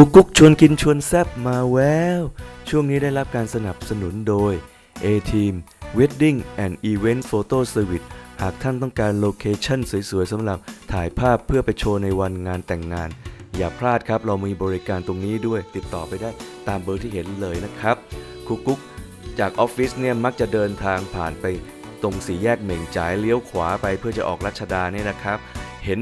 คุกกุ๊กชวนกินชวนแซบมาแววช่วงนี้ได้รับการสนับสนุนโดย A-Team Wedding and Event Photo Service หากท่านต้องการโลเคชั่นสวยๆสำหรับถ่ายภาพเพื่อไปโชว์ในวันงานแต่งงาน อย่าพลาดครับ เรามีบริการตรงนี้ด้วยติดต่อไปได้ตามเบอร์ที่เห็นเลยนะครับ คุกกุ๊กจากออฟฟิศเนี่ยมักจะเดินทางผ่านไปตรงสี่แยกเหม่งจ่ายเลี้ยวขวาไปเพื่อจะออกรัชดาเนี่ยนะครับ เห็น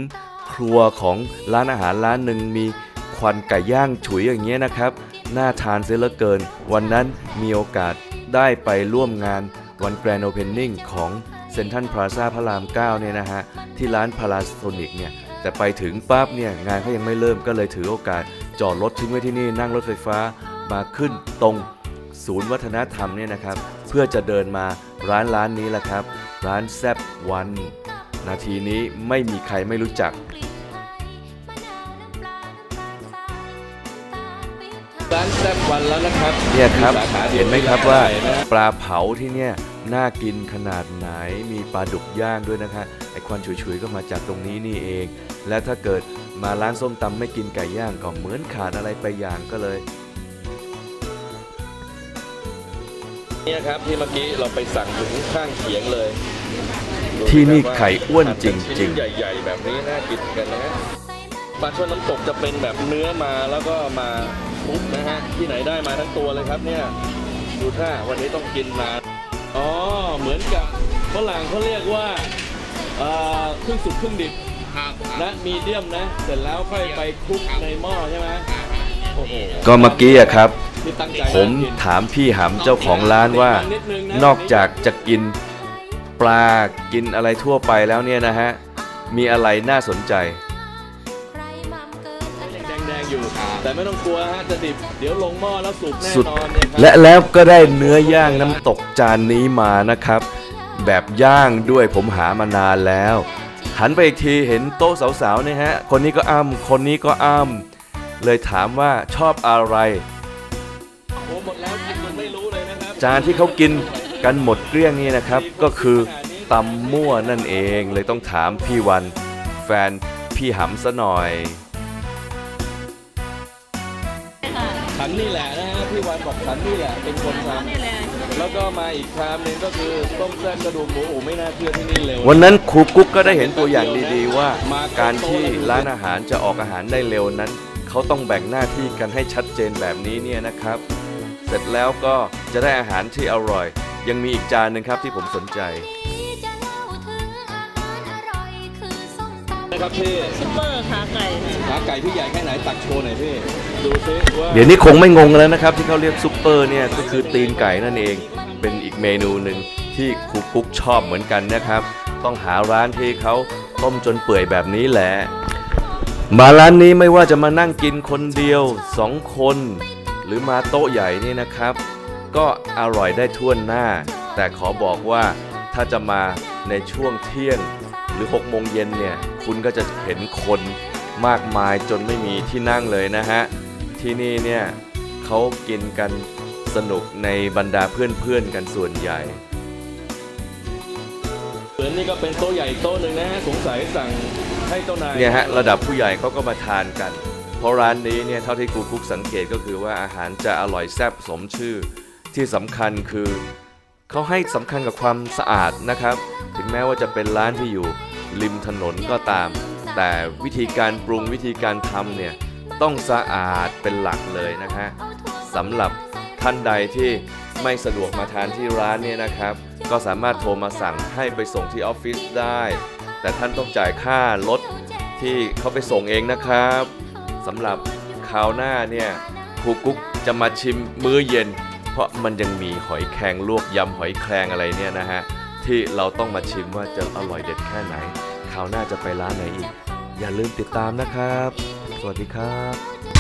ครัวของร้านอาหารร้านหนึ่งมี ควันไก่ย่างฉุยอย่างเงี้ยนะครับ น่าทานเสียเหลือเกิน วันนั้นมีโอกาสได้ไปร่วมงานวันแกรนด์โอเพนนิ่งของเซนทันพลาซาพระราม 9 เนี่ยนะฮะ ที่ร้านพาราโซนิกเนี่ย แต่ไปถึงปั๊บเนี่ย งานเขายังไม่เริ่มก็เลยถือโอกาส จอดรถทิ้งไว้ที่นี่นั่งรถไฟฟ้ามาขึ้นตรงศูนย์วัฒนธรรมเนี่ยนะครับ เพื่อจะเดินมาร้านร้านนี้แหละครับ ร้านแซบวัน นาทีนี้ไม่มีใครไม่รู้จัก ร้านแซ่บวันแล้วนะครับเนี่ยครับสาขาดียวเห็นไหมครับว่านะฮะปลาเผาที่เนี่ยน่ากินขนาดไหนมีปลาดุกย่างด้วยนะคะไอควันฉุยๆก็มาจากตรงนี้นี่เอง และถ้าเกิดมาร้านส้มตำไม่กินไก่ย่างก็เหมือนขาดอะไรไปอย่างก็เลย เนี่ยครับที่เมื่อกี้เราไปสั่งถึงข้างเขียงเลยดูที่นี่ครับว่าไข่อ้วนจริงๆหั่นเป็นชิ้นใหญ่ ๆ แบบนี้น่ากินกันนะฮะ ปลาช่อนน้ำตกจะเป็นแบบเนื้อมาแล้วก็มาคลุกนะฮะที่ไหนได้มาทั้งตัวเลยครับเนี่ยดูท่าวันนี้ต้องกินมาอ๋อเหมือนกับฝรั่งเขาเรียกว่าเอ่อครึ่งสุกครึ่งดิบและมีเดียมนะ เสร็จแล้วค่อยไปคลุกในหม้อใช่ไหมโอ้โหก็เมื่อกี้อะครับนี่ตั้งใจผมนะกินถามพี่หำเจ้าของร้านว่า นอกจากจะกินปลากินอะไรทั่วไปแล้วเนี่ยนะฮะ มีอะไรน่าสนใจแดงๆ อยู่ แต่ไม่ต้องกลัวฮะจะดิบเดี๋ยวลงหม้อแล้วสุกแน่สุดนอนเนี่ยครับและแล้วก็ได้เนื้อย่างน้ำตกจานนี้มานะครับ แบบย่างด้วยผมหามานานแล้ว หันไปอีกทีเห็นโต๊ะสาวๆเนี่ยฮะ คนนี้ก็อ้ำคนนี้ก็อ้ำเลยถามว่าชอบอะไร โอ้หมดแล้วกินจนไม่รู้เลยนะครับจานที่เขากินกันหมดเกลี้ยงนี่นะครับ ก็คือตำมั่วนั่นเองเลยต้องถามพี่วัน แฟนพี่หำซะหน่อย ฉันนี่แหละนะฮะพี่วันบอกฉันนี่แหละเป็นคนทำแล้วก็มาอีกชามหนึงก็คือต้มแซ่บกระดูกหมูโอ้ไม่น่าเชื่อที่นี่เร็ววันนั้นครูกุ๊กก็ได้เห็นตัวอย่างดีๆว่า การที่ร้านอาหารจะออกอาหารได้เร็วนั้น เขาต้องแบ่งหน้าที่กันให้ชัดเจนแบบนี้เนี่ยนะครับ เสร็จแล้วก็จะได้อาหารที่อร่อย ยังมีอีกจานหนึ่งครับที่ผมสนใจ นะครับพี่ซุปเปอร์ขาไก่ค่ะขาไก่พี่ใหญ่แค่ไหนตักโชว์หน่อยพี่ดูซิว่าเดี๋ยวนี้คงไม่งงแล้วนะครับ ที่เขาเรียกซุปเปอร์เนี่ยก็คือตีนไก่นั่นเอง เป็นอีกเมนูหนึ่งที่ครูกุ๊กชอบเหมือนกันนะครับ ต้องหาร้านที่เขาต้มจนเปื่อยแบบนี้แหละ มาร้านนี้ไม่ว่าจะมานั่งกินคนเดียวสองคน หรือมาโต๊ะใหญ่นี่นะครับ ก็อร่อยได้ทั่วหน้า แต่ขอบอกว่าถ้าจะมาในช่วงเที่ยง หรือ6โมงเย็นเนี่ยคุณก็จะเห็นคนมากมายจนไม่มีที่นั่งเลยนะฮะ ที่นี่เนี่ยเขากินกันสนุกในบรรดาเพื่อนๆกันส่วนใหญ่เหมือนนี่ก็เป็นโต๊ะใหญ่อีกโต๊ะหนึ่งนะฮะสงสัยสั่งให้เจ้านายเนี่ยฮะระดับผู้ใหญ่เขาก็มาทานกัน เพราะร้านนี้เนี่ยเท่าที่ครูกุ๊กสังเกตก็คือว่าอาหารจะอร่อยแซ่บสมชื่อที่สำคัญคือ เขาให้สำคัญกับความสะอาดนะครับ ถึงแม้ว่าจะเป็นร้านที่อยู่ริมถนนก็ตาม แต่วิธีการปรุงวิธีการทำเนี่ยต้องสะอาดเป็นหลักเลยนะฮะสำหรับท่านใดที่ไม่สะดวกมาทานที่ร้านเนี่ยนะครับ ก็สามารถโทรมาสั่งให้ไปส่งที่ออฟฟิศได้ แต่ท่านต้องจ่ายค่ารถที่เขาไปส่งเองนะครับสำหรับคราวหน้าเนี่ยครูกุ๊กจะมาชิมมื้อเย็น เพราะมันยังมีหอยแครงลวกยำหอยแครงอะไรเนี่ยนะฮะ ที่เราต้องมาชิมว่าจะอร่อยเด็ดแค่ไหนคราวหน้าจะไปร้านไหนอีก อย่าลืมติดตามนะครับ สวัสดีครับ